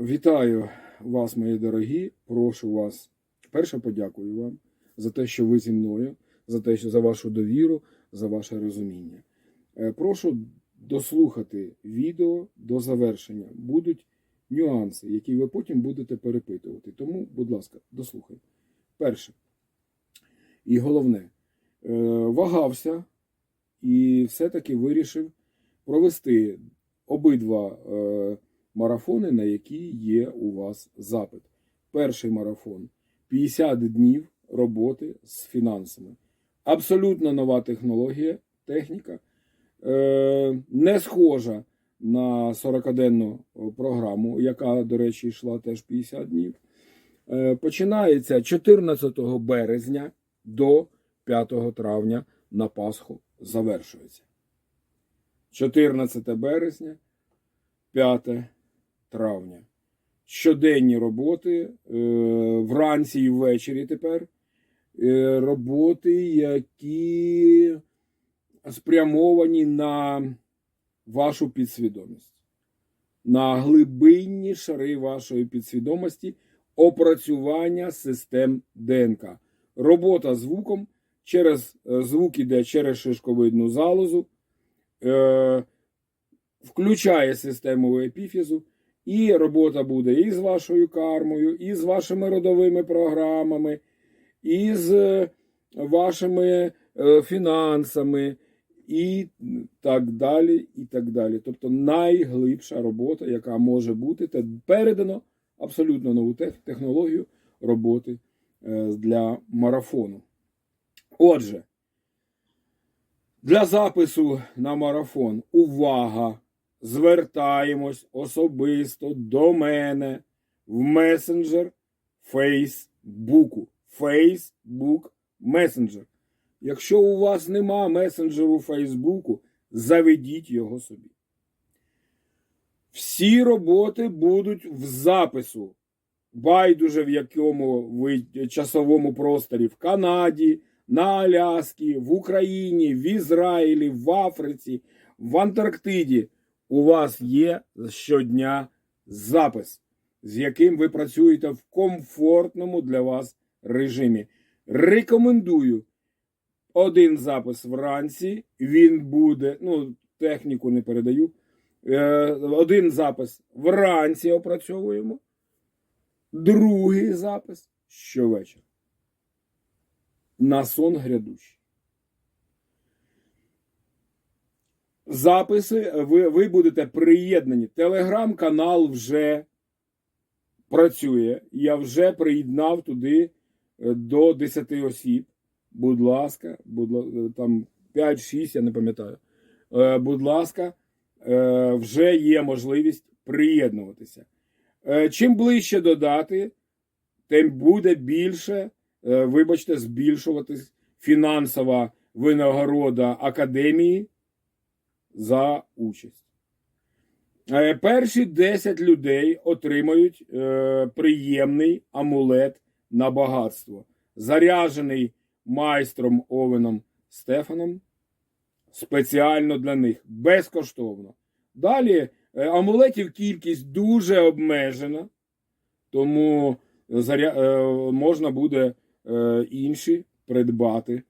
Вітаю вас, мої дорогі. Прошу вас. Перше подякую вам за те, що ви зі мною, за те, що за вашу довіру, за ваше розуміння. Е, Прошу дослухати відео до завершення. Будуть нюанси, які ви потім будете перепитувати. Тому, будь ласка, дослухайте. Перше. І головне, е, вагався і все-таки вирішив провести обидва е, марафони, на які є у вас запит. Перший марафон 50 днів роботи з фінансами. Абсолютно нова технологія, техніка, е, не схожа на 40-денну програму, яка, до речі, йшла теж 50 днів. Е, Починається 14 березня до 5 травня на Пасху завершується. 14 березня, 5 травня. Щоденні роботи е, вранці і ввечері тепер. Е, роботи, які спрямовані на вашу підсвідомість, на глибинні шари вашої підсвідомості, опрацювання систем ДНК. Робота звуком через е, звук іде через шишковидну залозу, включає систему епіфізу, і робота буде і з вашою кармою, і з вашими родовими програмами, і з е, вашими е, фінансами, і так далі. і так далі. Тобто найглибша робота, яка може бути, це передано абсолютно нову технологію роботи е, для марафону. Отже, для запису на марафон увага! Звертаємось особисто до мене в месенджер Фейсбуку. Фейсбук месенджер. Якщо у вас нема месенджеру Фейсбуку, заведіть його собі. Всі роботи будуть в запису. Байдуже в якому ви часовому просторі в Канаді, на Аляскі, в Україні, в Ізраїлі, в Африці, в Антарктиді. У вас є щодня запис, з яким ви працюєте в комфортному для вас режимі. Рекомендую один запис вранці. Він буде, ну, техніку не передаю. Е, Один запис вранці опрацьовуємо. Другий запис щовечора. На сон грядущий. Записи ви, ви будете приєднані. Телеграм-канал вже працює. Я вже приєднав туди е, до 10 осіб. Будь ласка, будь, ла- там 5-6, я не пам'ятаю. Е, Будь ласка, е, вже є можливість приєднуватися. Е, Чим ближче до дати, тим буде більше, е, вибачте, збільшуватись фінансова винагорода академії за участь. Е, Перші 10 людей отримають е, приємний амулет на багатство, заряджений майстром Овеном Стефаном спеціально для них, безкоштовно. Далі е, амулетів кількість дуже обмежена, тому заря... можна буде інші придбати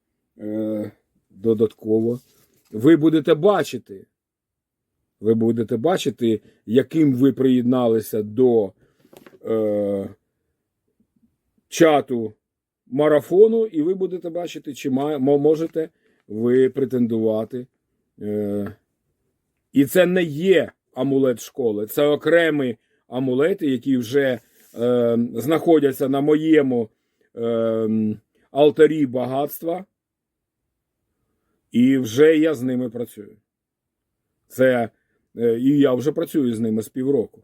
додатково. Ви будете бачити, ви будете бачити, яким ви приєдналися до е, чату марафону, і ви будете бачити, чи можете ви претендувати. Е, і це не є амулет школи, це окремі амулети, які вже е, знаходяться на моєму е, алтарі багатства. І вже я з ними працюю. Це, е, і я вже працюю з ними з півроку.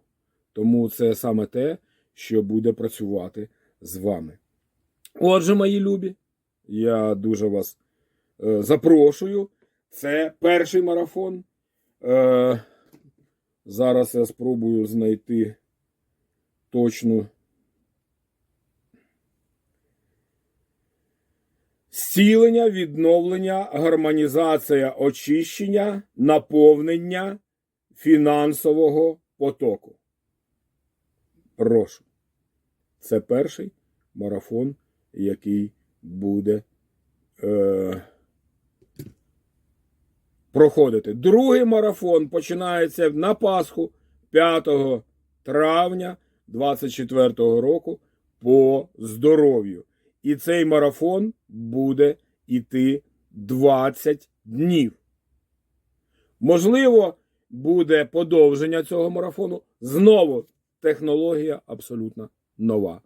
Тому це саме те, що буде працювати з вами. Отже, мої любі, я дуже вас е, запрошую. Це перший марафон. Е, зараз я спробую знайти точну. Зцілення, відновлення, гармонізація, очищення, наповнення фінансового потоку. Рошу. Це перший марафон, який буде е, проходити. Другий марафон починається на Пасху 5 травня 24 року по здоров'ю. І цей марафон буде йти 20 днів. Можливо, буде подовження цього марафону. Знову технологія абсолютно нова.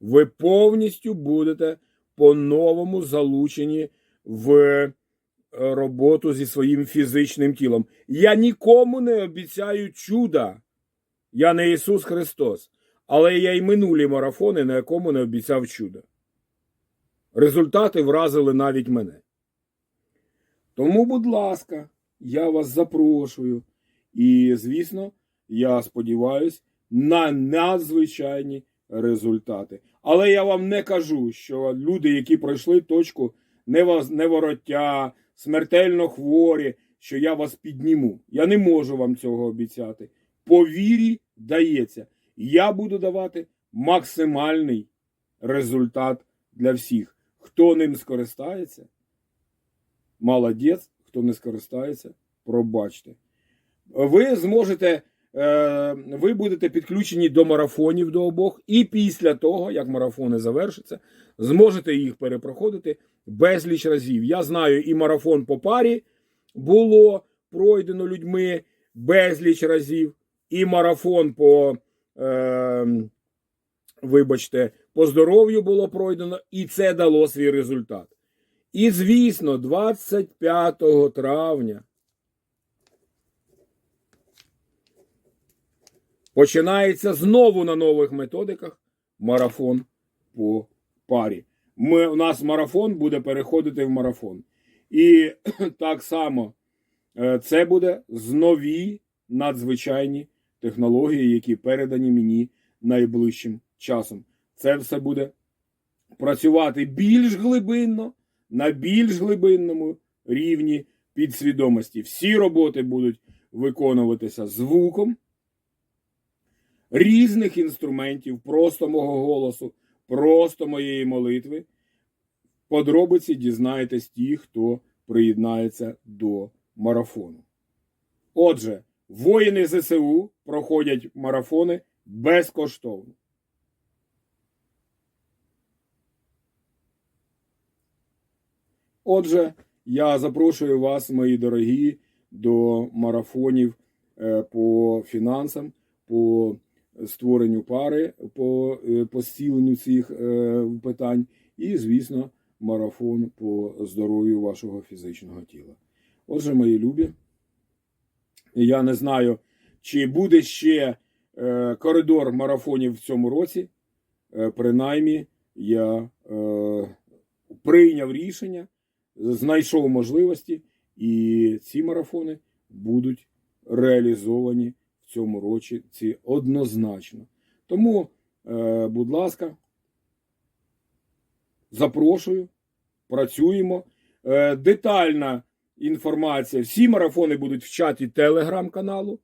Ви повністю будете по-новому залучені в е, роботу зі своїм фізичним тілом. Я нікому не обіцяю чуда. Я не Ісус Христос. Але я й минулі марафони, на якому не обіцяв чуда. Результати вразили навіть мене. Тому, будь ласка, я вас запрошую. І, звісно, я сподіваюся на надзвичайні результати. Але я вам не кажу, що люди, які пройшли точку невороття, смертельно хворі, що я вас підніму. Я не можу вам цього обіцяти. По вірі дається. Я буду давати максимальний результат для всіх. Хто ним скористається, молодець, хто не скористається, пробачте. Ви зможете, е, ви будете підключені до марафонів до обох, і після того, як марафони завершаться, зможете їх перепроходити безліч разів. Я знаю, і марафон по парі було пройдено людьми безліч разів, і марафон по, е, вибачте, по здоров'ю було пройдено, і це дало свій результат. І, звісно, 25 травня починається знову на нових методиках марафон по парі. Ми, у нас марафон буде переходити в марафон. І так само е, це буде з нові надзвичайні технології, які передані мені найближчим часом. Це все буде працювати більш глибинно, на більш глибинному рівні підсвідомості. Всі роботи будуть виконуватися звуком різних інструментів, просто мого голосу, просто моєї молитви. Подробиці дізнаєтесь ті, хто приєднається до марафону. Отже, воїни ЗСУ проходять марафони безкоштовно. Отже, я запрошую вас, мої дорогі, до марафонів е, по фінансам, по створенню пари, по, е, по зціленню цих е, питань, і, звісно, марафон по здоров'ю вашого фізичного тіла. Отже, мої любі, я не знаю, чи буде ще коридор марафонів в цьому році. Принаймні, я прийняв рішення, знайшов можливості, і ці марафони будуть реалізовані в цьому році ці однозначно. Тому, е, будь ласка, запрошую, працюємо. Е, детальна інформація. Всі марафони будуть в чаті телеграм-каналу,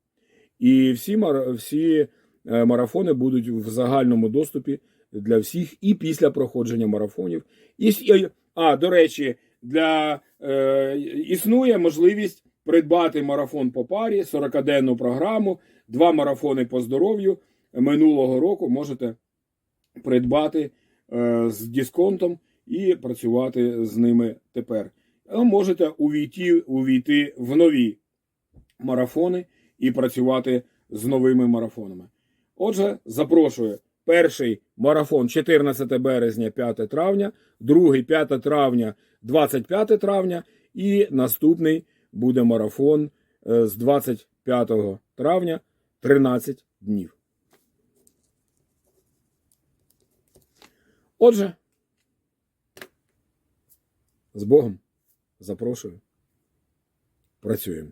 і всі, всі е, марафони будуть в загальному доступі для всіх і після проходження марафонів. І- а, до речі, для, е, існує можливість придбати марафон по парі, 40-денну програму, два марафони по здоров'ю минулого року можете придбати е, з дисконтом і працювати з ними тепер. А можете увійти, увійти в нові марафони і працювати з новими марафонами. Отже, запрошую. Перший марафон 14 березня, 5 травня, другий 5 травня, 25 травня, і наступний буде марафон е, з 25 травня 13 днів. Отже, з Богом запрошую. Працюємо.